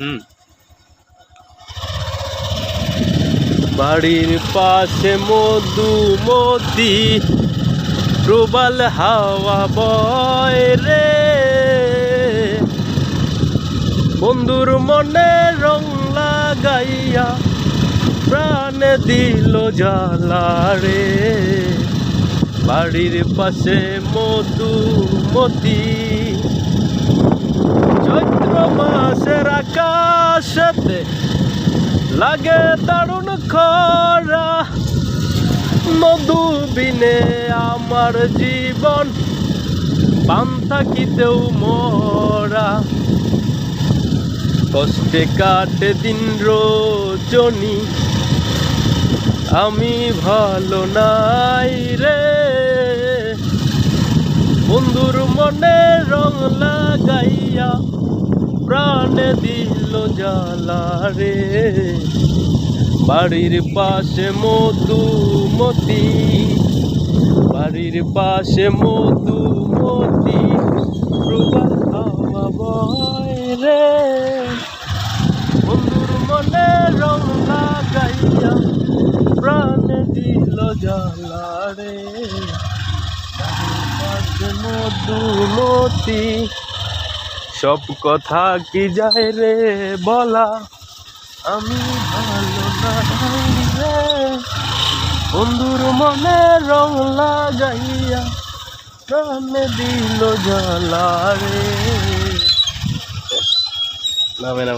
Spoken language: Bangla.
হুম। বাড়ির পাশে মধুমতি প্রবল হাওয়া বয় রে। বন্ধুর মনে রং লাগাইয়া প্রাণ দিল জ্বালা রে। বাড়ির পাশে মধুমতি আকাশেতে লাগে দারুণ খরা। মধু বিনে আমার জীবন, পান থাকিতেও মরা। কষ্টে কাটে দিন রজনী, আমি ভালো নাই রে। বন্ধুর মনে রং লাগাইয়া প্রাণে দিল জ্বালা রে বাড়ির পাশে মধুমতি, বাড়ির পাশে মধুমতি প্রবাল হাওয়া বয় রে। বন্ধুর মনে রং লাগাইয়া প্রাণ দিল জ্বালা রে বাড়ির পাশে মধুমতি সব কথা কি যায় রে বলা? আমি ভালো রে। বন্ধুর মনে রং লাগাইয়া প্রাণে দিল জ্বালা রে। নামে না